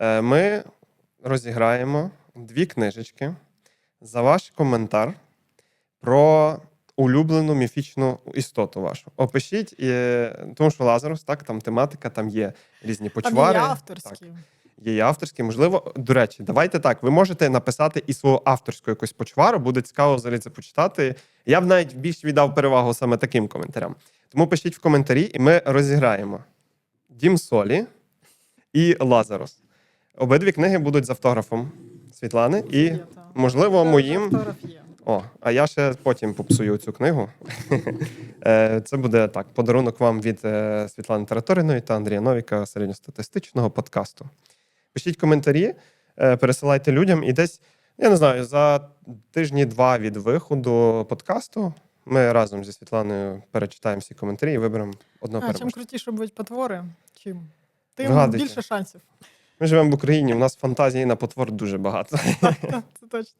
Е, Ми розіграємо дві книжечки за ваш коментар про улюблену міфічну істоту вашу. Опишіть, е, тому що Лазарус, так, там тематика, там є різні Там почвари. є Так. авторські. Є і авторські, можливо, до речі, давайте так. Ви можете написати і свою авторську якусь почвару, буде цікаво взагалі це почитати. Я б навіть більш віддав перевагу саме таким коментарям. Тому пишіть в коментарі, і ми розіграємо Дім Солі і Лазарус. Обидві книги будуть з автографом Світлани, і, можливо, моїм. О, а я ще потім попсую цю книгу. Е, Це буде так: подарунок вам від е, Світлани Тараториної та Андрія Новіка середньостатистичного подкасту. Пишіть коментарі, е, пересилайте людям, і десь, я не знаю, за тижні-два від виходу подкасту ми разом зі Світланою перечитаємо всі коментарі і виберемо одного А, чим крутіше будуть потвори, чим тим Вгадуйте. більше шансів. Ми живемо в Україні, у нас фантазії на потвор дуже багато. Це точно.